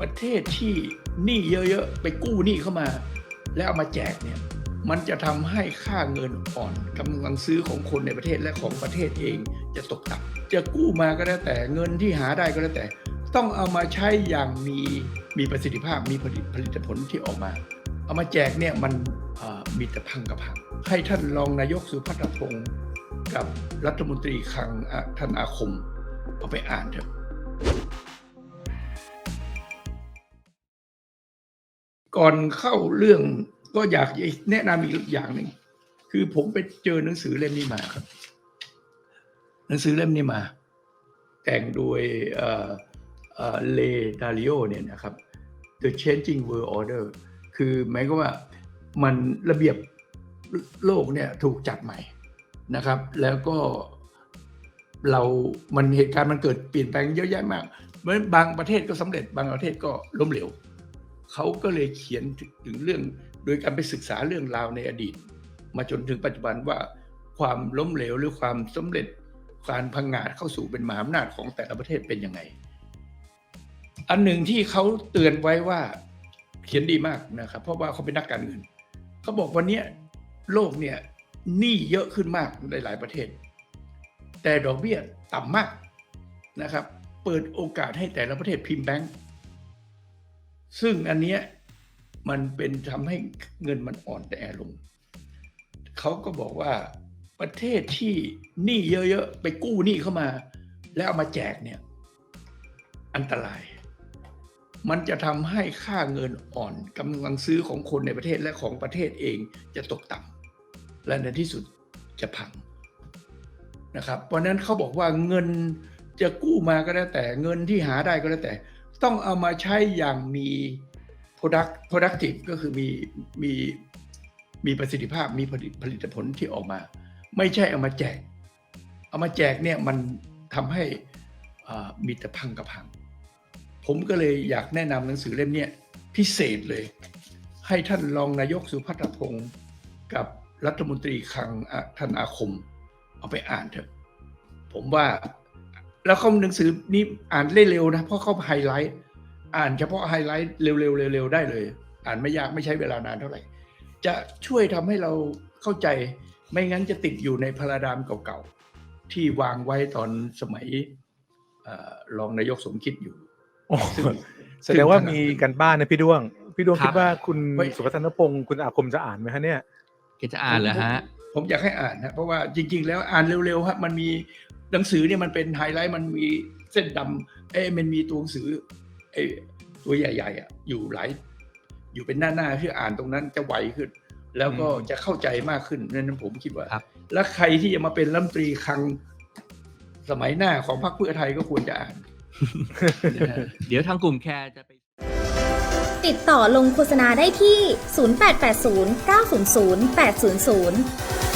ประเทศที่หนี้เยอะๆ ไปกู้หนี้เข้ามา แล้วเอามาแจกเนี่ยมันจะทำให้ค่าเงินอ่อนกำลังซื้อของคนในประเทศและของประเทศเองจะตกต่ำจะกู้มาก็แล้วแต่เงินที่หาได้ก็แล้วแต่ ต้องเอามาใช้อย่างมีมีประสิทธิภาพมีผลิตผลิตผลที่ออกมา เอามาแจกเนี่ยมันมีแต่พังกับพัง ให้ท่านรองนายกสุพัฒนพงศ์กับรัฐมนตรีคลังอะท่านอาคมเอาไปอ่านเถอะ ก่อนเข้าเรื่องก็อยากแนะนำอีกอย่างหนึ่งคือผมไปเจอหนังสือเล่มนี้มาครับ หนังสือเล่มนี้มา แต่งโดยเออเอ่อเลดาริโอเนี่ยนะครับ The Changing World Order คือหมายก็ว่ามันระเบียบโลกเนี่ยถูกจัดใหม่นะครับ แล้วก็เรา มันเหตุการณ์มันเกิดเปลี่ยนแปลงเยอะแยะมากเพราะฉะนั้นบางประเทศก็สำเร็จ บางประเทศก็ล้มเหลว เขาก็เลยเขียนถึงเรื่อง โดยการไปศึกษาเรื่องราวในอดีต มาจนถึงปัจจุบันว่าความล้มเหลวหรือความสำเร็จการพังงาดเข้าสู่เป็นมหาอำนาจของแต่ละประเทศเป็นยังไง อันหนึ่งที่เขาเตือนไว้ว่าเขียนดีมากนะครับ เพราะว่าเขาเป็นนักการเงินเขาบอกวันนี้โลกเนี่ยหนี้เยอะขึ้นมากในหลายประเทศ แต่ดอกเบี้ยต่ำมากนะครับ เปิดโอกาสให้แต่ละประเทศพิมพ์แบงก์ ซึ่งอันเนี้ยมันเป็นทำให้เงินมันอ่อนแอลง เขาก็บอกว่าประเทศที่หนี้เยอะๆ ไปกู้หนี้เข้ามา แล้วเอามาแจกเนี่ยอันตราย มันจะทำให้ค่าเงินอ่อนกำลังซื้อของคนในประเทศและของประเทศเองจะตกต่ำและในที่สุดจะพังนะครับ เพราะฉะนั้นเขาบอกว่าเงินจะกู้มาก็แล้วแต่เงินที่หาได้ก็แล้วแต่ ต้องเอามาใช้อย่างมี product productive ก็คือมีมีมีประสิทธิภาพมีผลิตผลิตผลที่ออกมา ไม่ใช่เอามาแจก เอามาแจกเนี่ยมันทำให้มีแต่พังกับพัง ผมก็เลยอยากแนะนำหนังสือเล่มนี้พิเศษเลย ให้ท่านรองนายกสุพัฒพงศ์กับรัฐมนตรีคลังอะท่านอาคม เอาไปอ่านเถอะ ผมว่า แล้วเขาหนังสือนี้อ่านได้เร็วนะเพราะเขาไฮไลท์ อ่านเฉพาะไฮไลท์เร็วๆเร็วๆได้เลย อ่านไม่ยากไม่ใช้เวลานานเท่าไหร่ จะช่วยทำให้เราเข้าใจไม่งั้นจะติดอยู่ในพาราดามเก่าๆ ที่วางไว้ตอนสมัยเออรองนายกสมคิดอยู่โอ้ซึ่งแสดงว่ามีกันบ้านนะพี่ด้วง พี่ด้วงครับคิดว่าคุณไม่สุพัฒนพงศ์คุณอาคมจะอ่านไหมคะเนี่ยแกจะอ่านเหรอฮะ ผมอยากให้อ่านนะเพราะว่าจริง ๆ แล้วอ่านเร็วๆฮะมันมี หนังสือเนี่ยมันเป็นไฮไลท์มันมีเส้นดำเอ้ยมันมีตัวหนังสือไอ้ตัวใหญ่ๆอะอยู่หลายอยู่เป็นหน้าๆที่อ่านตรงนั้นจะไวขึ้น แล้วก็อืมจะเข้าใจมากขึ้นนั่นผมคิดว่าครับแล้วใครที่จะมาเป็นรัฐมนตรีคลังสมัยหน้าของพรรคเพื่อไทยก็ควรจะอ่านนะฮะเดี๋ยวทางกลุ่มแคร์จะไป ติดต่อลงโฆษณาได้ที่ 0880 900 800เ